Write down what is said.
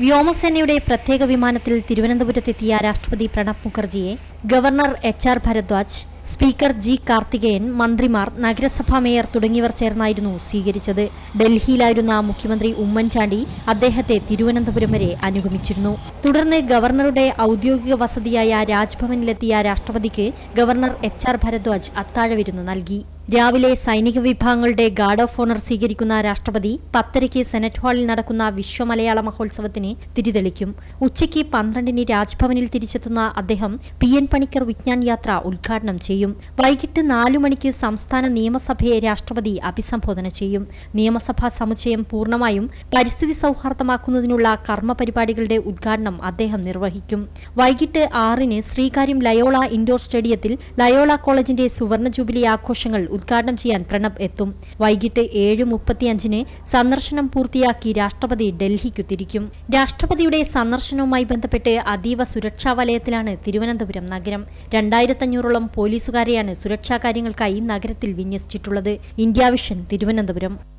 വ്യോമസേനയുടെ പ്രത്യേക വിമാനത്തിൽ തിരുവനന്തപുരത്തെത്തിയ രാഷ്ട്രപതി Pranab മുഖർജിയെ governor H R Bharadwaj speaker G Karthikeyan മന്ത്രിമാർ നഗരസഭാ മേയർ തുടങ്ങിയവർ ചേർന്നായിരുന്നു സ്വീകരിച്ചത്. ഡൽഹിയിലായിരുന്ന മുഖ്യമന്ത്രി ഉമ്മൻചാണ്ടി അദ്ദേഹത്തെ തിരുവനന്തപുരം വരെ അനുഗമിച്ചിരുന്നു. തുടർന്ന് ഗവർണറുടെ ഔദ്യോഗിക വസതിയായ രാജ്ഭവനിലെത്തിയ രാഷ്ട്രപതിക്ക് ഗവർണർ എച്ച് ആർ ഭരദ്വാജ് അത്താഴവിരുന്ന് നൽകി. രാവിലെ സൈനിക വിഭാഗങ്ങളുടെ ഗാർഡ് ഓഫ് ഓണർ സ്വീകരിക്കുന്ന രാഷ്ട്രപതി പത്തരയ്ക്ക് സെനറ്റ് ഹാളിൽ നടക്കുന്ന വിശ്വമലയാള മഹോത്സവത്തിന് തിരിതെളിക്കും. ഉച്ചയ്ക്ക് പന്ത്രണ്ടിന് രാജ്ഭവനിൽ തിരിച്ചെത്തുന്ന അദ്ദേഹം പി എൻ പണിക്കർ വിജ്ഞാൻ യാത്ര ഉദ്ഘാടനം ചെയ്യും. വൈകിട്ട് നാലു മണിക്ക് സംസ്ഥാന നിയമസഭയെ രാഷ്ട്രപതി അഭിസംബോധന ചെയ്യും. നിയമസഭാ സമുച്ചയം പൂർണമായും പരിസ്ഥിതി സൗഹാർദ്ദമാക്കുന്നതിനുള്ള കർമ്മ പരിപാടികളുടെ ഉദ്ഘാടനം അദ്ദേഹം നിർവഹിക്കും. വൈകിട്ട് ആറിന് ശ്രീകാര്യം ലയോള ഇൻഡോർ സ്റ്റേഡിയത്തിൽ ലയോള കോളേജിന്റെ സുവർണ ജൂബിലി ആഘോഷങ്ങൾ ഉദ്ഘാടനം ചെയ്യാൻ പ്രണബ് എത്തും. വൈകിട്ട് ഏഴ് മുപ്പത്തിയഞ്ചിന് സന്ദർശനം പൂർത്തിയാക്കി രാഷ്ട്രപതി ഡൽഹിക്കു തിരിക്കും. രാഷ്ട്രപതിയുടെ സന്ദർശനവുമായി ബന്ധപ്പെട്ട് അതീവ സുരക്ഷാ വലയത്തിലാണ് തിരുവനന്തപുരം നഗരം. രണ്ടായിരത്തഞ്ഞൂറോളം പോലീസുകാരെയാണ് സുരക്ഷാ കാര്യങ്ങൾക്കായി നഗരത്തിൽ വിന്യസിച്ചിട്ടുള്ളത്. India vision Thiruvananthapuram.